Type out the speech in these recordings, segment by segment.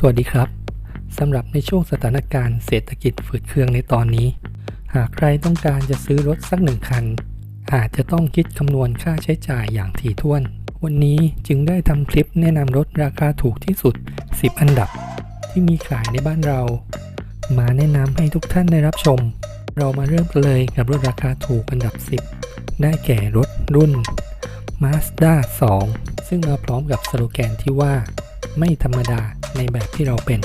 สวัสดีครับสำหรับในช่วงสถานการณ์เศรษฐกิจฝืดเคืองในตอนนี้ หากใครต้องการจะซื้อรถสักหนึ่งคัน อาจจะต้องคิดคำนวณค่าใช้จ่ายอย่างถี่ถ้วน วันนี้จึงได้ทำคลิปแนะนำรถราคาถูกที่สุด 10 อันดับ ที่มีขายในบ้านเรา มาแนะนำให้ทุกท่านได้รับชม เรามาเริ่มกันเลยกับรถราคาถูกอันดับ 10 ได้แก่รถรุ่น Mazda 2 ซึ่งมาพร้อมกับสโลแกนที่ว่า ไม่ธรรมดาในแบบที่เราเป็น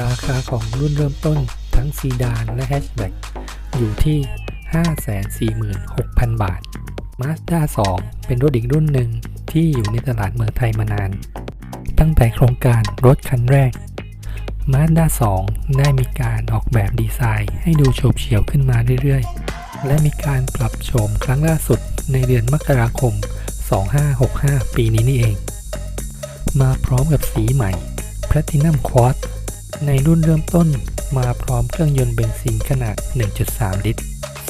ราคาของรุ่นเริ่มต้นทั้งซีดานและแฮชแบ็กอยู่ที่ 546,000 บาท Mazda 2 เป็นรถอีกรุ่นหนึ่งที่อยู่ในตลาดเมืองไทยมานาน ตั้งแต่โครงการรถคันแรก Mazda 2 ได้มีการออกแบบดีไซน์ให้ดูโฉบเฉี่ยวขึ้นมาเรื่อยๆ และมีการปรับโฉมครั้งล่าสุดในเดือนมกราคม 2565 ปีนี้นี่เอง มาพร้อมกับสีใหม่ Platinum Quad ในรุ่นเริ่มต้นมาพร้อมเครื่องยนต์เบนซินขนาด 1.3 ลิตร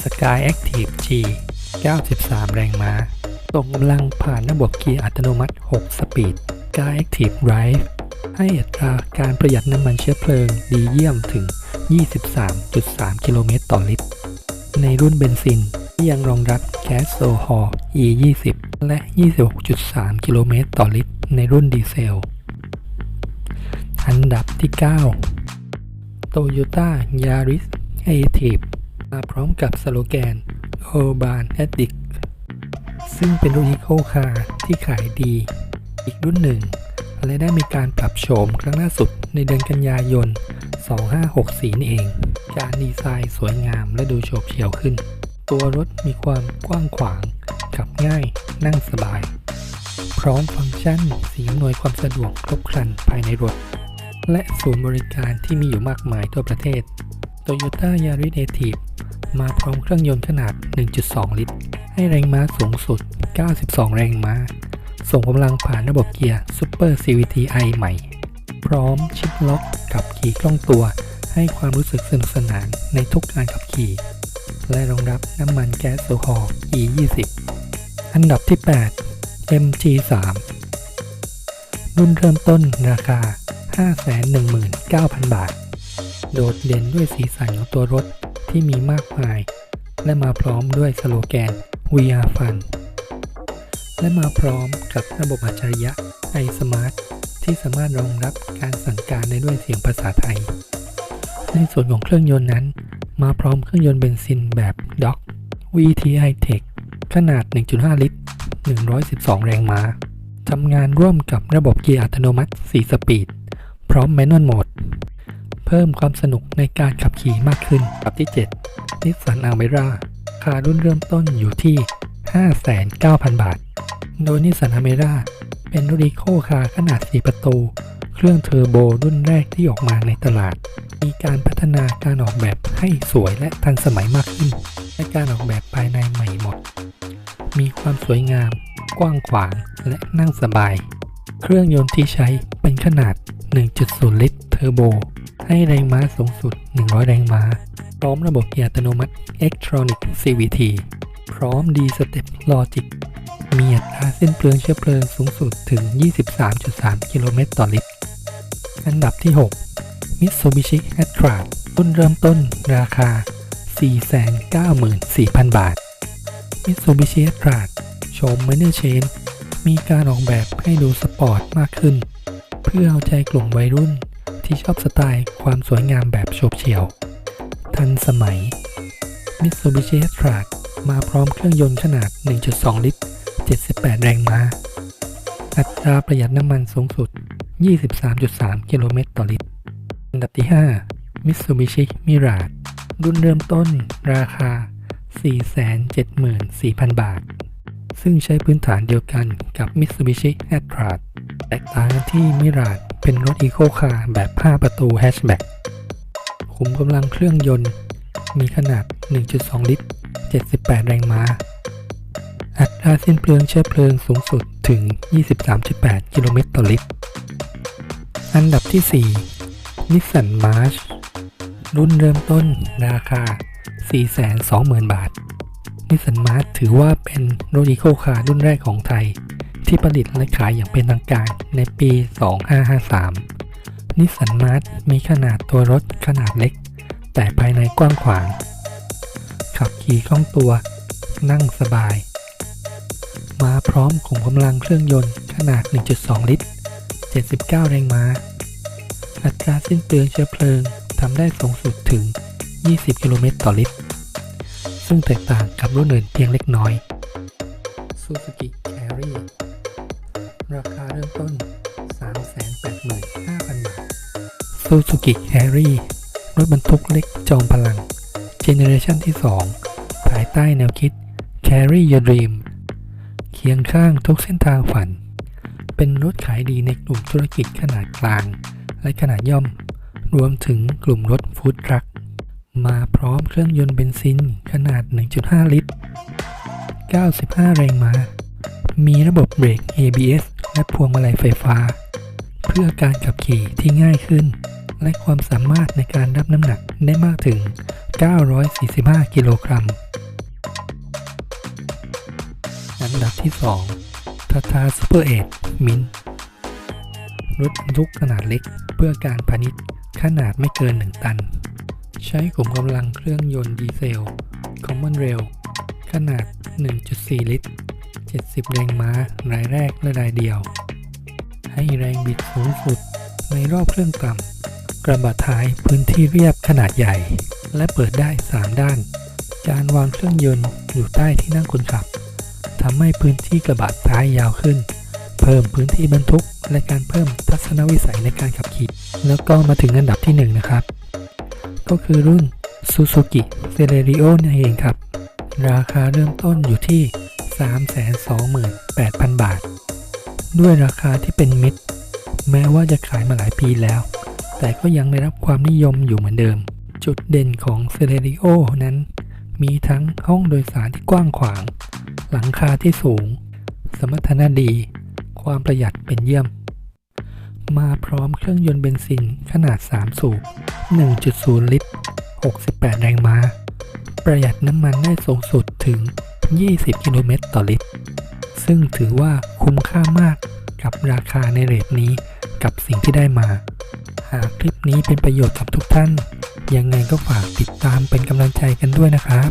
Sky Active G 93 แรงม้าส่งกำลังผ่านระบบเกียร์อัตโนมัติ 6 สปีด Sky Active Drive ให้อัตราการประหยัดน้ำมันเชื้อเพลิงดีเยี่ยมถึง 23.3 กิโลเมตรต่อลิตร ในรุ่นเบนซิน ที่ยังรองรับแก๊สโซฮอล์ E20 และ 26.3 กิโลเมตรต่อลิตร ในรุ่นดีเซล อันดับที่ 9 Toyota Yaris a t i v มาพร้อมกับสโลแกน Urban Addict ซึ่งเป็นรถอีโคคาร์ที่ขายดี อีกรุ่นหนึ่ง และได้มีการปรับโฉมครั้งล่าสุดในเดือนกันยายน 2564นี่เอง การดีไซน์สวยงามและดูโฉบเฉี่ยวขึ้น ตัวรถมีความกว้างขวาง ขับง่าย นั่งสบาย พร้อมฟังก์ชันสิ่งอำนวยความสะดวกครบครันภายในรถ และศูนย์บริการที่มีอยู่มากมายทั่วประเทศ Toyota Yaris Native มาพร้อมเครื่องยนต์ขนาด 1.2 ลิตร ให้แรงม้าสูงสุด 92 แรงม้า ส่งกำลังผ่านระบบเกียร์ Super CVT-i ใหม่ พร้อมชิปล็อกกับขี่คล่องตัว ให้ความรู้สึกสนุกสนานในทุกการขับขี่ และรองรับน้ำมันแก๊สโซฮอล์ E20 อันดับที่ 8 MG3 รุ่นเริ่มต้นราคา 519,000 บาท โดดเด่นด้วยสีสันของตัวรถที่มีมากมาย และมาพร้อมด้วยสโลแกน We are fun และมาพร้อมกับระบบอัจฉริยะ iSmart ที่สามารถรองรับการสั่งการได้ด้วยเสียงภาษาไทย ในส่วนของเครื่องยนต์นั้น มาพร้อมเครื่องยนต์เบนซินแบบ DOC VTI Tech ขนาด 1.5 ลิตร 112 แรงม้าทำงานร่วมกับระบบเกียร์อัตโนมัติ 4 สปีด พร้อม Manual Mode เพิ่มความสนุกในการขับขี่มากขึ้นอับที่7นิสสันอัลเมร่าคารุ่นเริ่มต้นอยู่ที่ 5,900บาท โดยนิสสันอัลเมร่าเป็นรีโคคาร์ขนาด 4 ประตู เครื่องเทอร์โบรุ่นแรกที่ออกมาในตลาด มีการพัฒนาการออกแบบให้สวยและทันสมัยมากขึ้น และการออกแบบภายในใหม่หมด มีความสวยงาม กว้างขวางและนั่งสบาย เครื่องยนต์ที่ใช้เป็นขนาด 1.0 ลิตรเทอร์โบ ให้แรงม้าสูงสุด 100 แรงม้า พร้อมระบบเกียร์อัตโนมัติ Electronic CVT พร้อม D-Step Logic มีอัตราสิ้นเปลืองเชื้อเพลิงสูงสุดถึง 23.3 กิโลเมตรต่อลิตร อันดับที่ 6 Mitsubishi a t r a รุ่นเริ่มต้นราคา 494,000 บาท Mitsubishi a t r a โฉม Minor Change มีการออกแบบให้ดูสปอร์ตมากขึ้น เพื่อเอาใจกลุ่มวัยรุ่นที่ชอบสไตล์ความสวยงามแบบโฉบเฉี่ยว ทันสมัย Mitsubishi a t r a มาพร้อมเครื่องยนต์ขนาด 1.2 ลิตร 78 แรงม้า อัตราประหยัดน้ำมันสูงสุด 23.3 กิโลเมตรต่อลิตร อันดับที่ 5 Mitsubishi Mirage รุ่นเริ่มต้นราคา 474,000 บาท ซึ่งใช้พื้นฐานเดียวกันกับ Mitsubishi a t r a แตกต่างที่ Mirage เป็นรถอีโคคาร์แบบ 5 ประตูแฮชแบ็กขุมกำลังเครื่องยนต์ มีขนาด 1.2 ลิตร 78 แรงม้า อัตราสิ้นเปลืองเชื้อเพลิงสูงสุดถึง 23.8 กิโลเมตรต่อลิตร อันดับที่ 4 นิสสันมาร์ชรุ่นเริ่มต้นราคา 420,000 บาทนิสสันมาร์ชถือว่าเป็นรถอีโคคาร์รุ่นแรกของไทย ที่ผลิตและขายอย่างเป็นทางการในปี 2553นิสสันมาร์มีขนาดตัวรถขนาดเล็ก แต่ภายในกว้างขวาง ขับขี่คล่องตัว นั่งสบาย มาพร้อมขุมกำลังเครื่องยนต์ขนาด 1.2 ลิตร 79 แรงม้า อัตราสิ้นเปลืองเชื้อเพลิงทำได้สูงสุดถึง 20 กิโลเมตรต่อลิตร ซึ่งแตกต่างกับรุ่นอื่นเพียงเล็กน้อย Suzuki Carry ราคาเริ่มต้น 385,000 บาท Suzuki Carry รถบรรทุกเล็กจอมพลัง เจเนอเรชันที่ 2 ภายใต้แนวคิด Carry Your Dream เคียงข้างทุกเส้นทางฝัน เป็นรถขายดีในกลุ่มธุรกิจขนาดกลาง และขนาดย่อม รวมถึงกลุ่มรถฟู้ดทรัคมาพร้อมเครื่องยนต์เบนซินขนาด 1.5 ลิตร 95 แรงม้า มีระบบเบรก ABS และพวงมาลัยไฟฟ้า เพื่อการขับขี่ที่ง่ายขึ้น และความสามารถในการรับน้ำหนักได้มากถึง 945 กิโลกรัม อันดับที่ 2 Tata Super 8 Mint รถบรรทุกขนาดเล็ก เพื่อการพาณิชย์ขนาดไม่เกิน 1 ตัน ใช้ขุมกำลังเครื่องยนต์ดีเซล Common Rail ขนาด 1.4 ลิตร 70 แรงม้ารายแรกและรายเดียว ให้แรงบิดสูงสุดในรอบเครื่องต่ำกระบะท้ายพื้นที่เรียบขนาดใหญ่ และเปิดได้ 3 ด้าน การวางเครื่องยนต์อยู่ใต้ที่นั่งคนขับทำให้พื้นที่กระบะท้ายยาวขึ้น เพิ่มพื้นที่บรรทุก และการเพิ่มทัศนวิสัยในการขับขี่ แล้วก็มาถึงอันดับที่ 1 นะครับ ก็คือรุ่น Suzuki Celerio นั่นเองครับ ราคาเริ่มต้นอยู่ที่ 328,000 บาท ด้วยราคาที่เป็นมิตร แม้ว่าจะขายมาหลายปีแล้ว แต่ก็ยังได้รับความนิยมอยู่เหมือนเดิม จุดเด่นของ Celerio นั้น มีทั้งห้องโดยสารที่กว้างขวาง หลังคาที่สูง สมรรถนะดี ความประหยัดเป็นเยี่ยม มาพร้อมเครื่องยนต์เบนซินขนาด 3 สูบ 1.0 ลิตร 68 แรงม้า ประหยัดน้ำมันได้สูงสุดถึง 20 กิโลเมตรต่อลิตร ซึ่งถือว่าคุ้มค่ามากกับราคาในเรทนี้กับสิ่งที่ได้มา หากคลิปนี้เป็นประโยชน์กับทุกท่าน ยังไงก็ฝากติดตามเป็นกำลังใจกันด้วยนะครับ